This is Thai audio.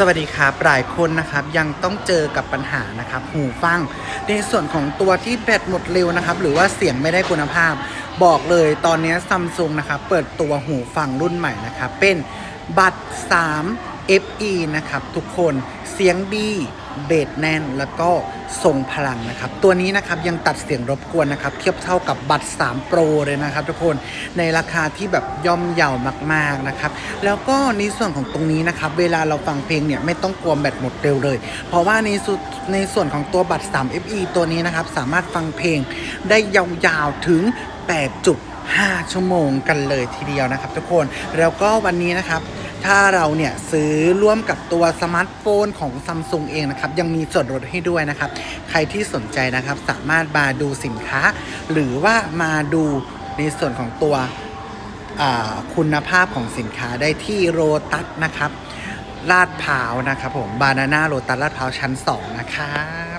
สวัสดีครับหลายคนนะครับยังต้องเจอกับปัญหานะครับหูฟัง ในส่วนของตัวที่แบตหมดเร็วนะครับ หรือว่าเสียงไม่ได้คุณภาพ บอกเลยตอนนี้ซัมซุงนะครับ เปิดตัวหูฟังรุ่นใหม่นะครับ เป็นบัตร3 FE นะครับทุกคนเสียงดีเบสแน่นแล้วก็ทรงพลังนะครับ ตัวนี้นะครับยังตัดเสียงรบกวนนะครับ เทียบเท่ากับบัตร 3 Pro เลยนะครับ ทุกคนในราคาที่แบบย่อมเยาวมากๆนะครับ แล้วก็ในส่วนของตรงนี้นะครับ เวลาเราฟังเพลงเนี่ยไม่ต้องกลัวแบตหมดเร็วเลย เพราะว่าในส่วนในส่วนของตัวบัตร 3 FE ตัวนี้นะครับ สามารถฟังเพลงได้ยาวๆถึง8.5ชั่วโมงกันเลยทีเดียวนะครับ ทุกคนแล้วก็วันนี้นะครับ ถ้าเราเนี่ยซื้อร่วมกับตัวสมาร์ทโฟนของซัมซุงเองนะครับ ยังมีส่วนลดให้ด้วยนะครับ ใครที่สนใจนะครับสามารถมาดูสินค้า หรือว่ามาดูในส่วนของตัวคุณภาพของสินค้าได้ที่โรตัสนะครับลาดพร้าวนะครับผมบานาน่าโรตัสลาดพร้าวชั้น 2 นะครับ